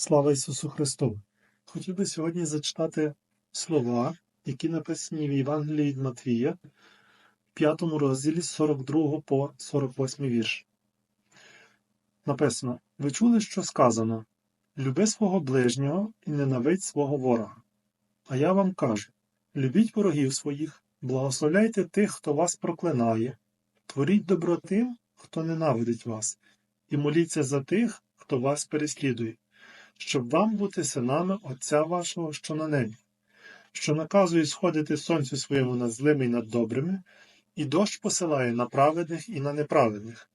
Слава Ісусу Христу! Хотів би сьогодні зачитати слова, які написані в Євангелії від Матвія, 5 розділі з 42 по 48 вірш. Написано: Ви чули, що сказано: Люби свого ближнього і ненавидь свого ворога. А я вам кажу: любіть ворогів своїх, благословляйте тих, хто вас проклинає, творіть добро тим, хто ненавидить вас, і моліться за тих, хто вас переслідує щоб вам бути синами Отця вашого, що на небі, що наказує сходити сонцю своєму над злими і над добрими, і дощ посилає на праведних і на неправедних.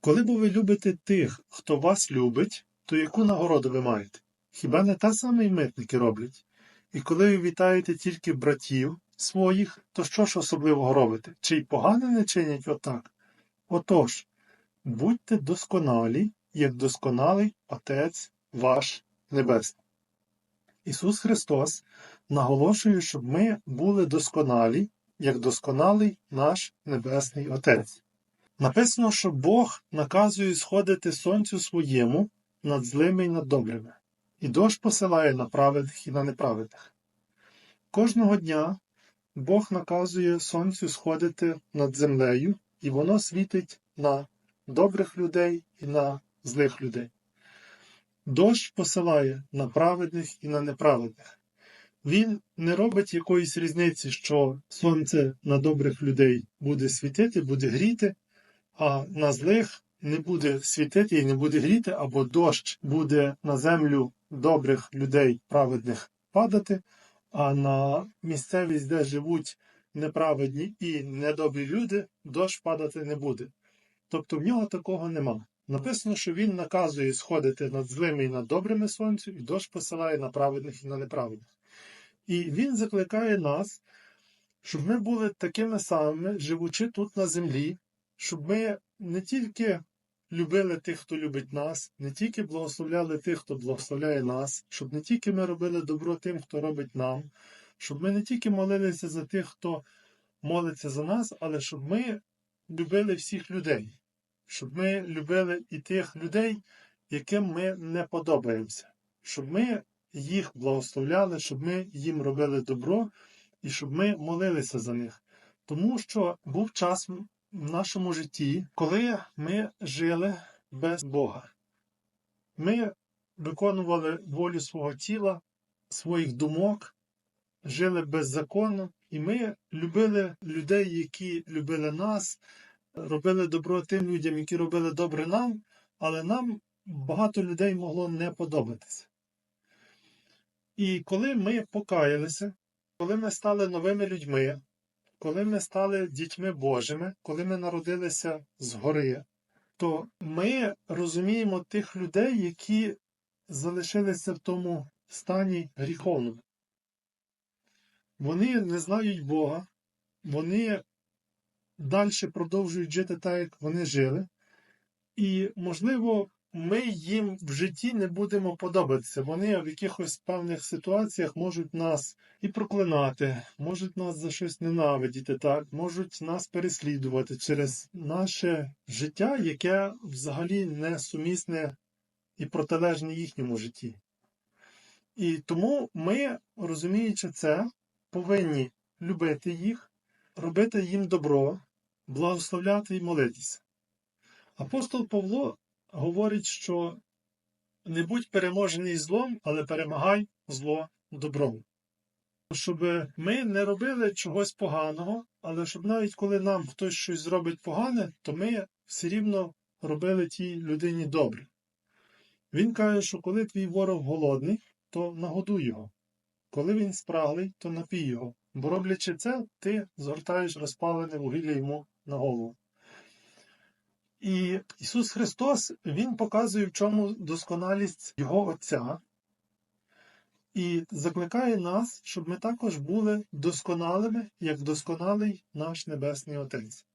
Коли бо ви любите тих, хто вас любить, то яку нагороду ви маєте? Хіба не те саме й митники роблять? І коли ви вітаєте тільки братів своїх, то що ж особливого робите? Чи й погано не чинять отак? Отож, будьте досконалі, як досконалий Отець ваш Небесний. Ісус Христос наголошує, щоб ми були досконалі, як досконалий наш Небесний Отець. Написано, що Бог наказує сходити сонцю своєму над злими і над добрими, і дощ посилає на праведних і на неправедних. Кожного дня Бог наказує сонцю сходити над землею, і воно світить на добрих людей і на злих людей. Дощ посилає на праведних і на неправедних. Він не робить якоїсь різниці, що сонце на добрих людей буде світити, буде гріти, а на злих не буде світити і не буде гріти, або дощ буде на землю добрих людей, праведних падати, а на місцевість, де живуть неправедні і недобрі люди, дощ падати не буде. Тобто в нього такого нема. Написано, що він наказує сходити над злими і над добрими сонцю, і дощ посилає на праведних і на неправедних. І він закликає нас, щоб ми були такими самими, живучи тут на землі, щоб ми не тільки любили тих, хто любить нас, не тільки благословляли тих, хто благословляє нас, щоб не тільки ми робили добро тим, хто робить нам, щоб ми не тільки молилися за тих, хто молиться за нас, але щоб ми любили всіх людей щоб ми любили і тих людей, яким ми не подобаємося, щоб ми їх благословляли, щоб ми їм робили добро і щоб ми молилися за них. Тому що був час в нашому житті, коли ми жили без Бога. Ми виконували волю свого тіла, своїх думок, жили беззаконно, і ми любили людей, які любили нас, робили добро тим людям, які робили добре нам, але нам багато людей могло не подобатися. І коли ми покаялися, коли ми стали новими людьми, коли ми стали дітьми Божими, коли ми народилися згори, то ми розуміємо тих людей, які залишилися в тому стані гріховному. Вони не знають Бога, вони далі продовжують жити так, як вони жили. І, можливо, ми їм в житті не будемо подобатися. Вони в якихось певних ситуаціях можуть нас і проклинати, можуть нас за щось ненавидіти, так, можуть нас переслідувати через наше життя, яке взагалі не сумісне і протилежне їхньому житті. І тому ми, розуміючи це, повинні любити їх, робити їм добро, благословляти і молитися. Апостол Павло говорить, що не будь переможений злом, але перемагай зло добром. Щоб ми не робили чогось поганого, але щоб навіть коли нам хтось щось зробить погане, то ми все рівно робили тій людині добре. Він каже, що коли твій ворог голодний, то нагодуй його. Коли він спраглий, то напій його. Бо роблячи це, ти згортаєш розпалене вугілля йому на голову. І Ісус Христос Він показує, в чому досконалість Його Отця, і закликає нас, щоб ми також були досконалими, як досконалий наш Небесний Отець.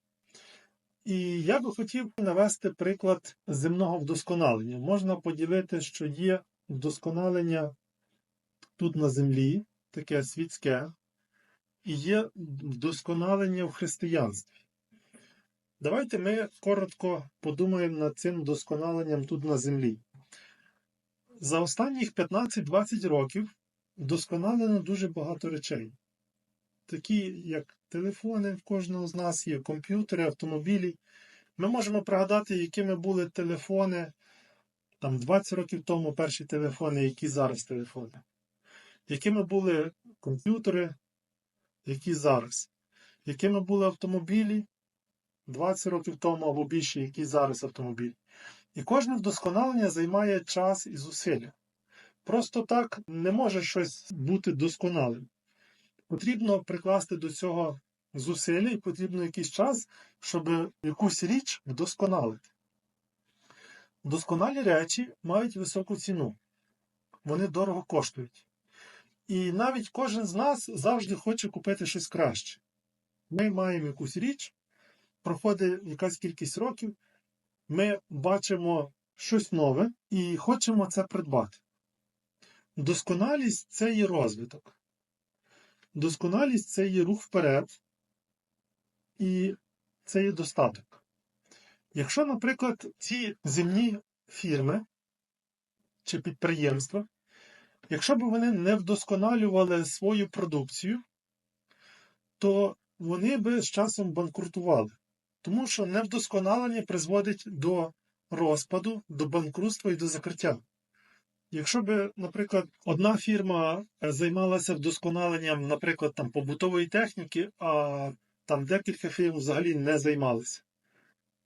І я би хотів навести приклад земного вдосконалення. Можна поділити, що є вдосконалення тут на землі, таке світське, і є вдосконалення в християнстві. Давайте ми коротко подумаємо над цим вдосконаленням тут на землі. За останніх 15-20 років вдосконалено дуже багато речей. Такі, як телефони в кожного з нас є, комп'ютери, автомобілі. Ми можемо пригадати, якими були телефони там 20 років тому перші телефони, які зараз телефони. Якими були комп'ютери, які зараз. Якими були автомобілі 20 років тому або більше, які зараз автомобілі. І кожне вдосконалення займає час і зусилля. Просто так не може щось бути досконалим. Потрібно прикласти до цього зусилля і потрібно якийсь час, щоб якусь річ вдосконалити. Досконалі речі мають високу ціну, вони дорого коштують. І навіть кожен з нас завжди хоче купити щось краще. Ми маємо якусь річ, проходить якась кількість років, ми бачимо щось нове і хочемо це придбати. Досконалість це є розвиток. Досконалість це є рух вперед, і це є достаток. Якщо, наприклад, ці земні фірми чи підприємства, якщо б вони не вдосконалювали свою продукцію, то вони би з часом банкрутували. Тому що невдосконалення призводить до розпаду, до банкрутства і до закриття. Якщо б, наприклад, одна фірма займалася вдосконаленням, наприклад, там побутової техніки, а там декілька фірм взагалі не займалися.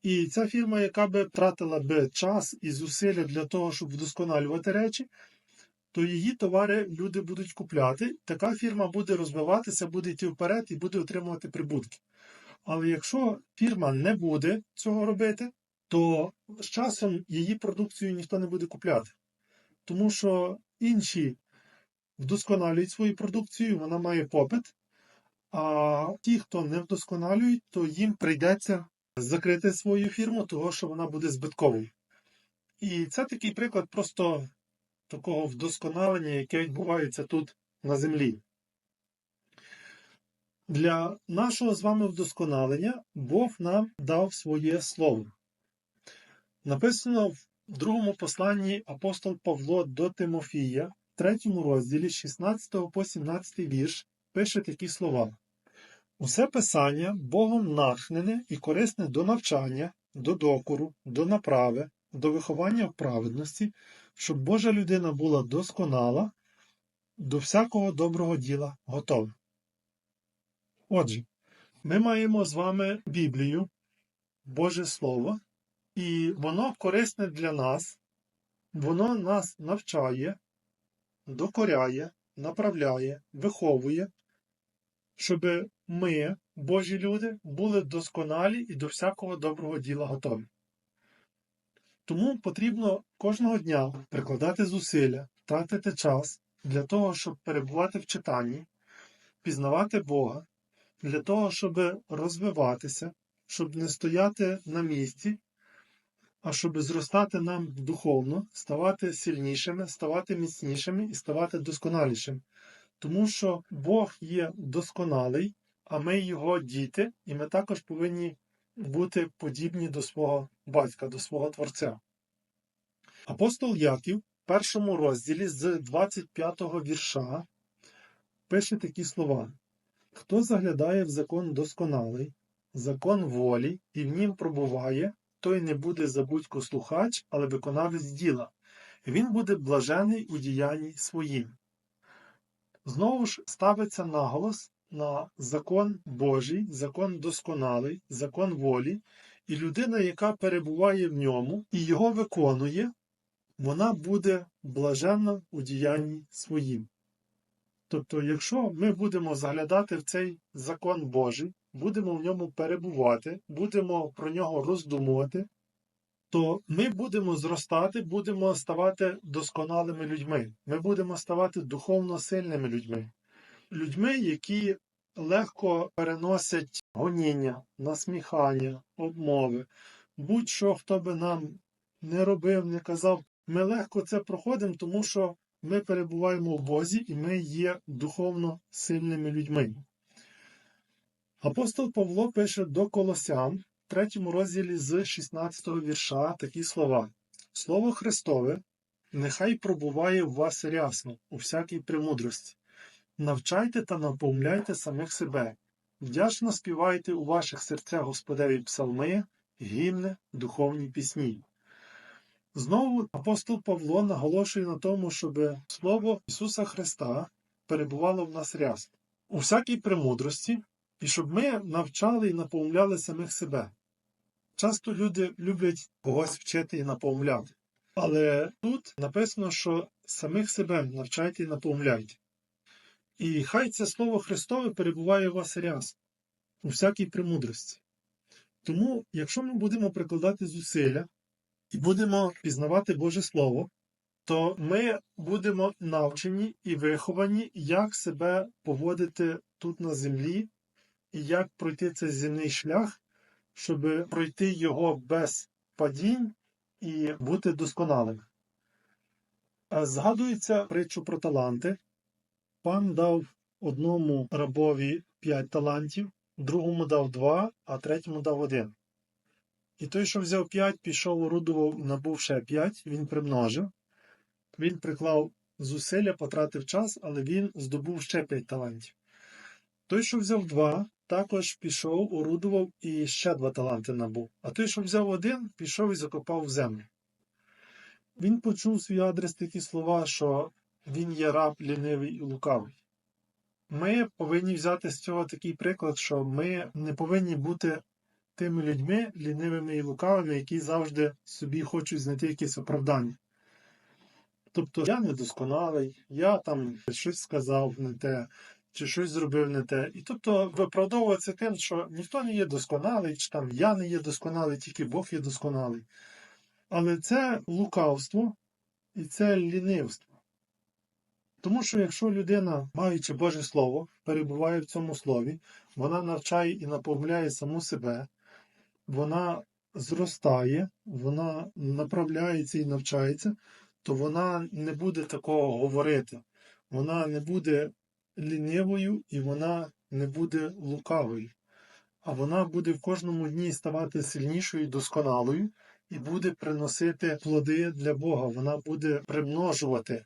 І ця фірма, яка би тратила би час і зусилля для того, щоб вдосконалювати речі, то її товари люди будуть купляти. Така фірма буде розвиватися, буде йти вперед і буде отримувати прибутки. Але якщо фірма не буде цього робити, то з часом її продукцію ніхто не буде купляти. Тому що інші вдосконалюють свою продукцію, вона має попит. А ті, хто не вдосконалюють, то їм прийдеться закрити свою фірму, того що вона буде збитковою. І це такий приклад просто такого вдосконалення, яке відбувається тут на землі. Для нашого з вами вдосконалення Бог нам дав своє слово. Написано в другому посланні апостол Павло до Тимофія, в третьому розділі, 16 по 17 вірш, пише такі слова. Усе писання Богом натхнене і корисне до навчання, до докору, до направи, до виховання в праведності, щоб Божа людина була досконала, до всякого доброго діла готова. Отже, ми маємо з вами Біблію, Боже Слово, і воно корисне для нас, воно нас навчає, докоряє, направляє, виховує, щоб ми, Божі люди, були досконалі і до всякого доброго діла готові. Тому потрібно кожного дня прикладати зусилля, тратити час для того, щоб перебувати в читанні, пізнавати Бога, для того, щоб розвиватися, щоб не стояти на місці, а щоб зростати нам духовно, ставати сильнішими, ставати міцнішими і ставати досконалішими. Тому що Бог є досконалий, а ми його діти, і ми також повинні бути подібні до свого батька, до свого Творця. Апостол Яків в першому розділі з 25 го вірша пише такі слова: Хто заглядає в закон досконалий, закон волі, і в нім пробуває, той не буде забудько слухач, але виконавець діла. Він буде блажений у діянні своїм. Знову ж ставиться наголос на закон Божий, закон досконалий, закон волі, і людина, яка перебуває в ньому і його виконує, вона буде блаженна у діянні своїм. Тобто, якщо ми будемо заглядати в цей закон Божий, будемо в ньому перебувати, будемо про нього роздумувати, то ми будемо зростати, будемо ставати досконалими людьми. Ми будемо ставати духовно сильними людьми, людьми, які легко переносять гоніння, насміхання, обмови. Будь-що, хто би нам не робив, не казав, ми легко це проходимо, тому що ми перебуваємо в Бозі і ми є духовно сильними людьми. Апостол Павло пише до Колосян в третьому розділі з 16 го вірша такі слова: Слово Христове, нехай пробуває в вас рясно, у всякій премудрості. Навчайте та наповняйте самих себе. Вдячно співайте у ваших серцях Господеві псалми, гімни, духовні пісні. Знову апостол Павло наголошує на тому, щоб Слово Ісуса Христа перебувало в нас рясно, у всякій премудрості, і щоб ми навчали і наповняли самих себе. Часто люди люблять когось вчити і наповняти. Але тут написано, що самих себе навчайте і наповняйте. І хай це Слово Христове перебуває у вас рясно, у всякій премудрості. Тому, якщо ми будемо прикладати зусилля і будемо пізнавати Боже Слово, то ми будемо навчені і виховані, як себе поводити тут на землі, і як пройти цей земний шлях, щоб пройти його без падінь і бути досконалим. Е, Згадується притчу про таланти. Пан дав одному рабові п'ять талантів, другому дав два, а третьому дав один. І той, що взяв п'ять, пішов, орудував, набув ще п'ять, він примножив. Він приклав зусилля, потратив час, але він здобув ще п'ять талантів. Той, що взяв два, також пішов, орудував і ще два таланти набув. А той, що взяв один, пішов і закопав в землю. Він почув свій адрес такі слова, що він є раб лінивий і лукавий. Ми повинні взяти з цього такий приклад, що ми не повинні бути тими людьми лінивими і лукавими, які завжди собі хочуть знайти якісь оправдання. Тобто я недосконалий, я там щось сказав не те, чи щось зробив не те. І тобто виправдовуватися тим, що ніхто не є досконалий, чи там я не є досконалий, тільки Бог є досконалий. Але це лукавство і це лінивство. Тому що якщо людина, маючи Боже Слово, перебуває в цьому слові, вона навчає і наповняє саму себе, вона зростає, вона направляється і навчається, то вона не буде такого говорити. Вона не буде лінивою і вона не буде лукавою. А вона буде в кожному дні ставати сильнішою досконалою і буде приносити плоди для Бога. Вона буде примножувати.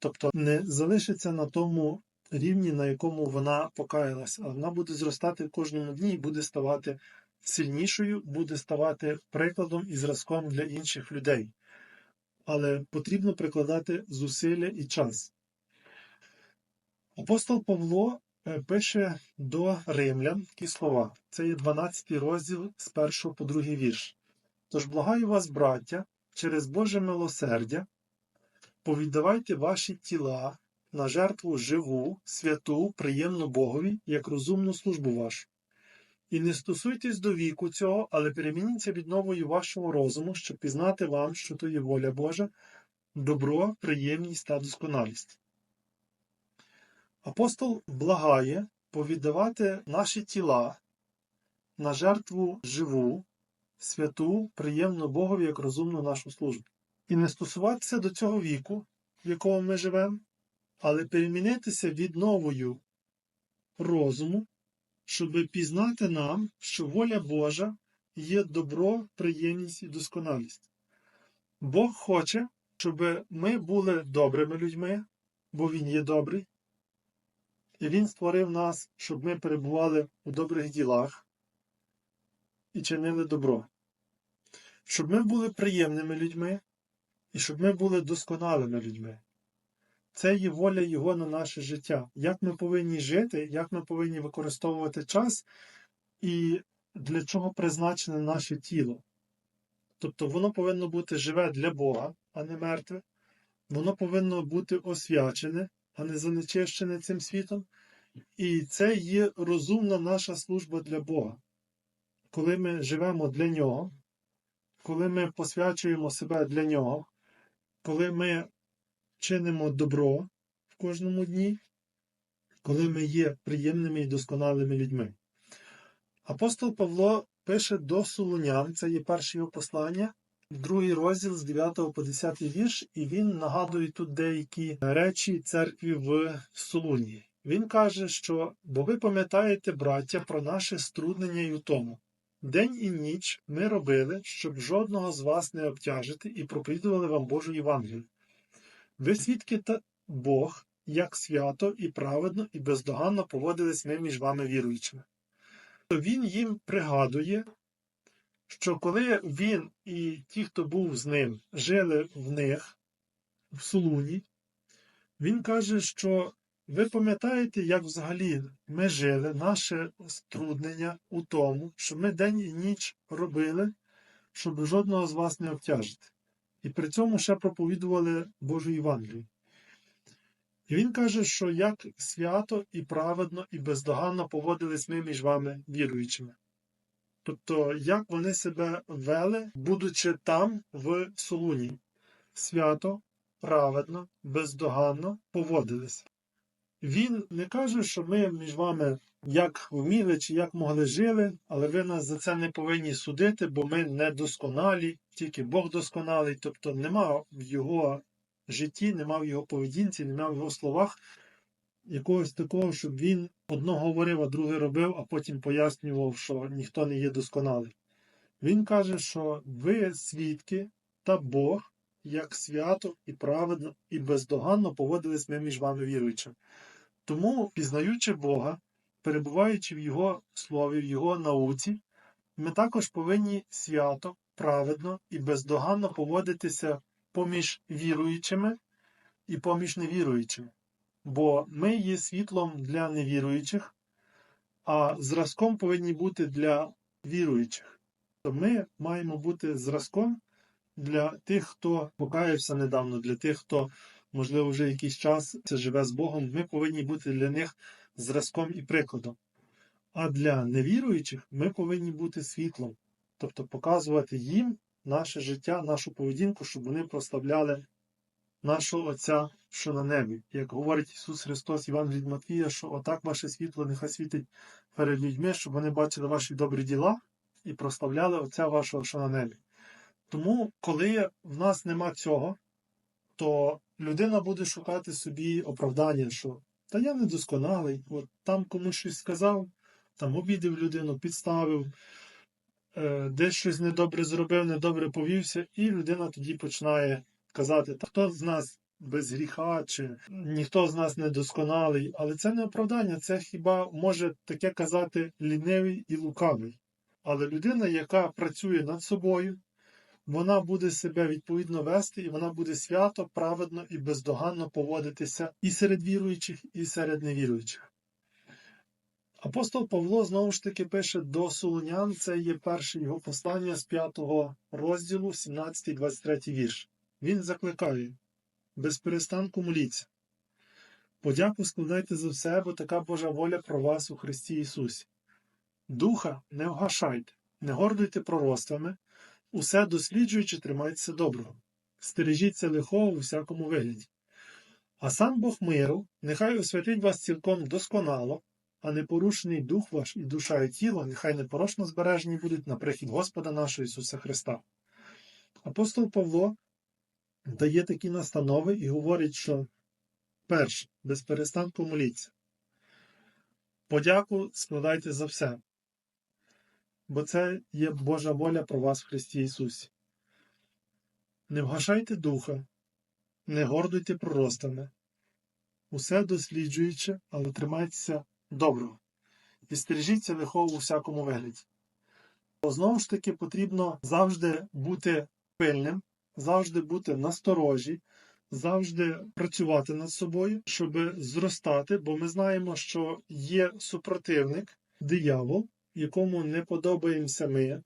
Тобто не залишиться на тому рівні, на якому вона покаялась, а вона буде зростати в кожному дні і буде ставати сильнішою, буде ставати прикладом і зразком для інших людей. Але потрібно прикладати зусилля і час. Апостол Павло е, пише до римлян такі слова. Це є 12 розділ з 1 по 2 вірш. Тож благаю вас, браття, через Боже милосердя, повіддавайте ваші тіла на жертву живу, святу, приємну Богові, як розумну службу вашу. І не стосуйтесь до віку цього, але перемініться відновою вашого розуму, щоб пізнати вам, що то є воля Божа, добро, приємність та досконалість. Апостол благає повіддавати наші тіла на жертву живу, святу, приємну Богові як розумну нашу службу. І не стосуватися до цього віку, в якому ми живемо, але перемінитися відновою розуму, щоб пізнати нам, що воля Божа є добро, приємність і досконалість. Бог хоче, щоб ми були добрими людьми, бо Він є добрий. І Він створив нас, щоб ми перебували у добрих ділах і чинили добро. Щоб ми були приємними людьми і щоб ми були досконалими людьми. Це є воля Його на наше життя. Як ми повинні жити, як ми повинні використовувати час і для чого призначене наше тіло. Тобто воно повинно бути живе для Бога, а не мертве. Воно повинно бути освячене, а не занечищене цим світом. І це є розумна наша служба для Бога. Коли ми живемо для Нього, коли ми посвячуємо себе для Нього, коли ми чинимо добро в кожному дні, коли ми є приємними і досконалими людьми. Апостол Павло пише до Солунян, це є перше його послання, другий розділ з 9 по 10 вірш, і він нагадує тут деякі речі церкві в Солунії. Він каже, що бо ви пам'ятаєте, браття, про наше струднення й утому. День і ніч ми робили, щоб жодного з вас не обтяжити, і проповідували вам Божу Євангелію. Ви свідки та Бог, як свято і праведно і бездоганно поводились ми між вами віруючими. То він їм пригадує, що коли він і ті, хто був з ним, жили в них в Солуні, він каже, що ви пам'ятаєте, як взагалі ми жили, наше струднення у тому, що ми день і ніч робили, щоб жодного з вас не обтяжити. І при цьому ще проповідували Божу Євангелію. І він каже, що як свято і праведно і бездоганно поводились ми між вами віруючими. Тобто, як вони себе вели, будучи там в Солуні. Свято, праведно, бездоганно поводилися. Він не каже, що ми між вами як вміли чи як могли жили, але ви нас за це не повинні судити, бо ми не досконалі, тільки Бог досконалий. Тобто нема в його житті, нема в його поведінці, нема в його словах якогось такого, щоб він одно говорив, а друге робив, а потім пояснював, що ніхто не є досконалий. Він каже, що ви свідки та Бог, як свято і праведно, і бездоганно поводились ми між вами віруючими. Тому, пізнаючи Бога, перебуваючи в Його слові, в Його науці, ми також повинні свято, праведно і бездоганно поводитися поміж віруючими і поміж невіруючими. Бо ми є світлом для невіруючих, а зразком повинні бути для віруючих. То ми маємо бути зразком для тих, хто покаявся недавно, для тих, хто, можливо, вже якийсь час живе з Богом. Ми повинні бути для них зразком і прикладом. А для невіруючих ми повинні бути світлом, тобто показувати їм наше життя, нашу поведінку, щоб вони прославляли нашого Отця, що на небі. Як говорить Ісус Христос, Іван від Матвія, що отак ваше світло нехай світить перед людьми, щоб вони бачили ваші добрі діла і прославляли Отця вашого, що на небі. Тому, коли в нас нема цього, то людина буде шукати собі оправдання, що та я недосконалий, от там комусь щось сказав, там обідив людину, підставив, е, десь щось недобре зробив, недобре повівся, і людина тоді починає казати, та хто з нас без гріха, чи ніхто з нас не досконалий, але це не оправдання, це хіба може таке казати лінивий і лукавий. Але людина, яка працює над собою, вона буде себе відповідно вести, і вона буде свято, праведно і бездоганно поводитися і серед віруючих, і серед невіруючих. Апостол Павло знову ж таки пише до Солонян, це є перше його послання з 5 розділу, 17-23 вірш. Він закликає без перестанку моліться. Подяку складайте за все, бо така Божа воля про вас у Христі Ісусі. Духа не вгашайте, не гордуйте пророцтвами, усе досліджуючи, тримайтеся доброго, стережіться лихого у всякому вигляді. А сам Бог миру, нехай освятить вас цілком досконало, а непорушений дух ваш і душа і тіло, нехай непорочно збережені будуть на прихід Господа нашого Ісуса Христа. Апостол Павло дає такі настанови і говорить, що перше, без перестанку моліться. Подяку складайте за все, бо це є Божа воля про вас в Христі Ісусі. Не вгашайте духа, не гордуйте проростами, усе досліджуючи, але тримайтеся доброго і стережіться лихого у всякому вигляді. Знову ж таки, потрібно завжди бути пильним, завжди бути насторожі, завжди працювати над собою, щоб зростати, бо ми знаємо, що є супротивник, диявол, якому не подобаємося ми,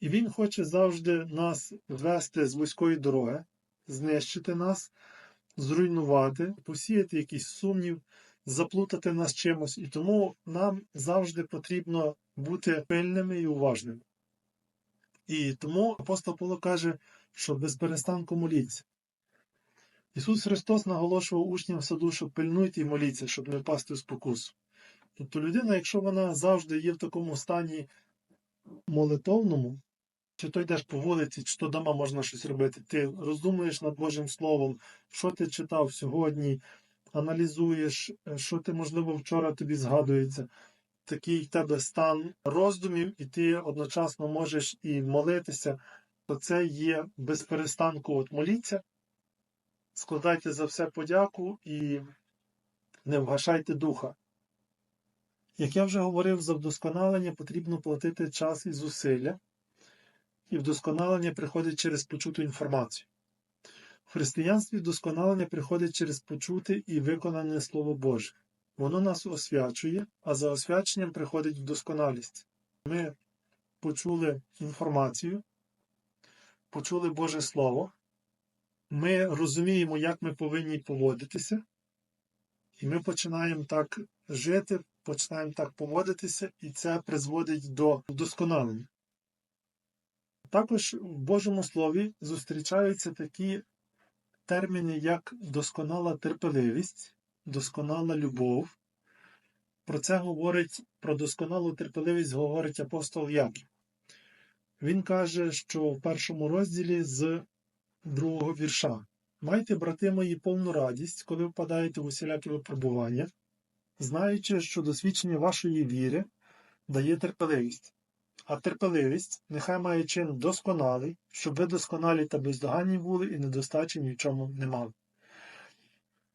і він хоче завжди нас ввести з вузької дороги, знищити нас, зруйнувати, посіяти якийсь сумнів, заплутати нас чимось. І тому нам завжди потрібно бути пильними і уважними. І тому апостол Павло каже, що без перестанку моліться. Ісус Христос наголошував учням в саду, що пильнуйте і моліться, щоб не впасти в спокусу. Тобто людина, якщо вона завжди є в такому стані молитовному, чи то йдеш по вулиці, чи то вдома можна щось робити, ти роздумуєш над Божим Словом, що ти читав сьогодні, аналізуєш, що ти, можливо, вчора тобі згадується, такий в тебе стан роздумів, і ти одночасно можеш і молитися, то це є без перестанку от моліться, складайте за все подяку і не вгашайте духа. Як я вже говорив, за вдосконалення потрібно платити час і зусилля, і вдосконалення приходить через почуту інформацію. В християнстві вдосконалення приходить через почуте і виконане Слово Боже. Воно нас освячує, а за освяченням приходить вдосконалість. Ми почули інформацію, почули Боже Слово, ми розуміємо, як ми повинні поводитися, і ми починаємо так жити, починаємо так поводитися, і це призводить до вдосконалення. Також в Божому Слові зустрічаються такі терміни, як досконала терпеливість, досконала любов. Про це говорить, про досконалу терпеливість говорить апостол Яків. Він каже, що в першому розділі з другого вірша. Майте, брати мої, повну радість, коли впадаєте в усілякі випробування, знаючи, що досвідчення вашої віри дає терпеливість. А терпеливість нехай має чин досконалий, щоб ви досконалі та бездоганні були і недостачі ні в чому не мали.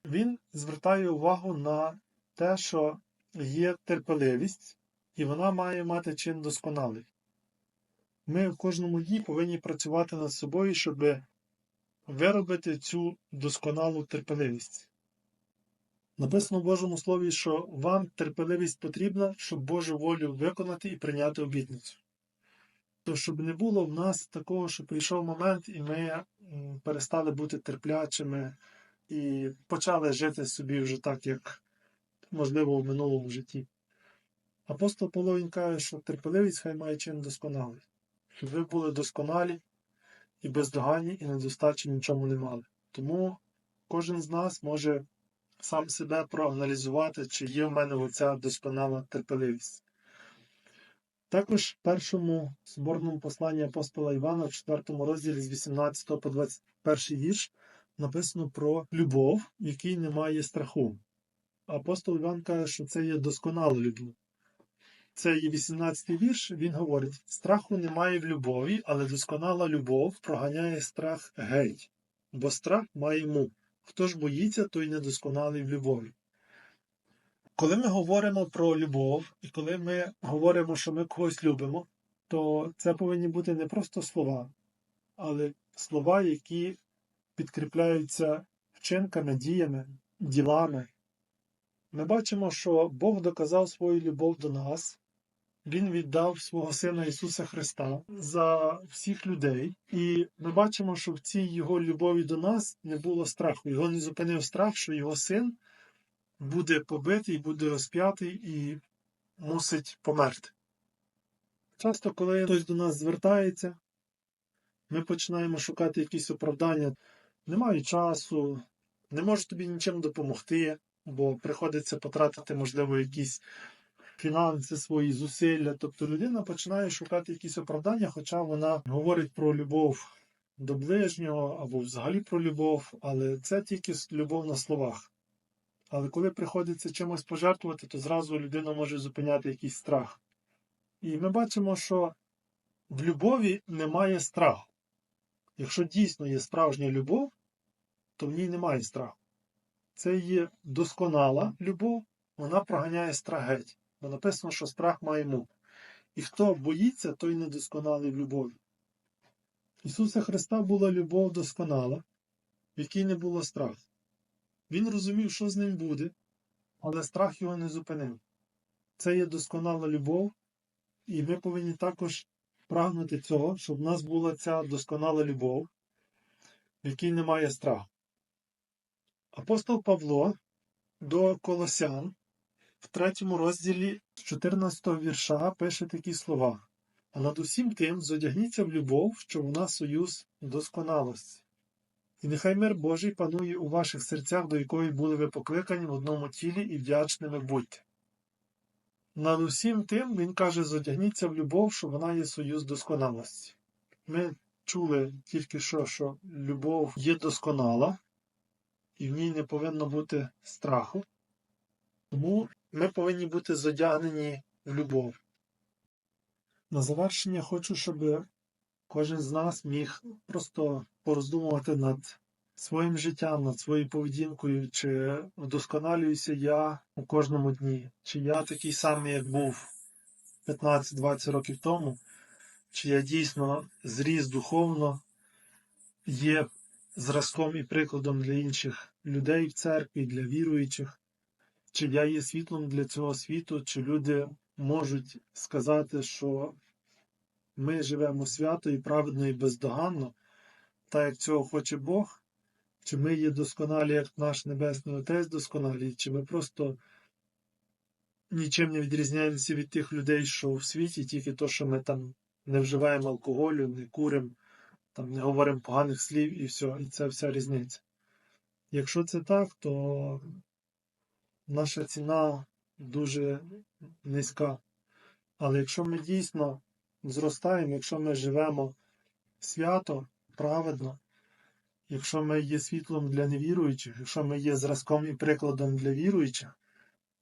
Він звертає увагу на те, що є терпеливість, і вона має мати чин досконалий. Ми в кожному дні повинні працювати над собою, щоб виробити цю досконалу терпеливість. Написано в Божому Слові, що вам терпеливість потрібна, щоб Божу волю виконати і прийняти обітницю. То, щоб не було в нас такого, що прийшов момент, і ми перестали бути терплячими і почали жити собі вже так, як можливо в минулому житті. Апостол Павло він каже, що терпеливість хай має чин досконалий, щоб ви були досконалі і бездоганні, і недостачі нічому не мали. Тому кожен з нас може сам себе проаналізувати, чи є в мене оця досконала терпеливість. Також в першому зборному посланні апостола Івана, в 4 розділі з 18 по 21 вірш, написано про любов, в якій немає страху. Апостол Іван каже, що це є досконала любов. Це є 18-й вірш, він говорить: страху немає в любові, але досконала любов проганяє страх геть, бо страх має мук. Хто ж боїться, той недосконалий в любові. Коли ми говоримо про любов, і коли ми говоримо, що ми когось любимо, то це повинні бути не просто слова, але слова, які підкріпляються вчинками, діями, ділами. Ми бачимо, що Бог доказав свою любов до нас, Він віддав свого Сина Ісуса Христа за всіх людей, і ми бачимо, що в цій Його любові до нас не було страху. Його не зупинив страх, що його син буде побитий, буде розп'ятий і мусить померти. Часто, коли хтось до нас звертається, ми починаємо шукати якісь оправдання. Немає часу, не можу тобі нічим допомогти, бо приходиться потратити, можливо, якісь фінанси, свої зусилля. Тобто людина починає шукати якісь оправдання, хоча вона говорить про любов до ближнього або взагалі про любов, але це тільки любов на словах. Але коли приходиться чимось пожертвувати, то зразу людина може зупиняти якийсь страх. І ми бачимо, що в любові немає страху. Якщо дійсно є справжня любов, то в ній немає страху. Це є досконала любов, вона проганяє страх геть. Бо написано, що страх має мук. І хто боїться, той недосконалий в любові. Ісуса Христа була любов досконала, в якій не було страху. Він розумів, що з ним буде, але страх його не зупинив. Це є досконала любов, і ми повинні також прагнути цього, щоб в нас була ця досконала любов, в якій немає страху. Апостол Павло до Колосян в третьому розділі з 14 вірша пише такі слова. А над усім тим зодягніться в любов, що вона союз досконалості. І нехай мир Божий панує у ваших серцях, до якої були ви покликані в одному тілі і вдячними будьте. Над усім тим він каже, зодягніться в любов, що вона є союз досконалості. Ми чули тільки що, що любов є досконала, і в ній не повинно бути страху. Тому ми повинні бути зодягнені в любов. На завершення хочу, щоб кожен з нас міг просто пороздумувати над своїм життям, над своєю поведінкою, чи вдосконалююся я у кожному дні, чи я такий самий, як був 15-20 років тому, чи я дійсно зріс духовно, є зразком і прикладом для інших людей в церкві, для віруючих, чи я є світлом для цього світу, чи люди можуть сказати, що ми живемо свято і праведно і бездоганно, так як цього хоче Бог, чи ми є досконалі, як наш Небесний Отець досконалі, чи ми просто нічим не відрізняємося від тих людей, що в світі, тільки то, що ми там не вживаємо алкоголю, не куримо, там не говоримо поганих слів і все, і це вся різниця. Якщо це так, то наша ціна дуже низька. Але якщо ми дійсно зростаємо, якщо ми живемо свято, праведно, якщо ми є світлом для невіруючих, якщо ми є зразком і прикладом для віруючих,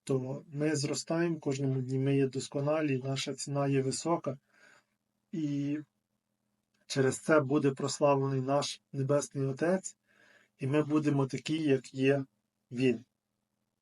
то ми зростаємо кожному дні, ми є досконалі, наша ціна є висока, і через це буде прославлений наш Небесний Отець, і ми будемо такі, як є Він.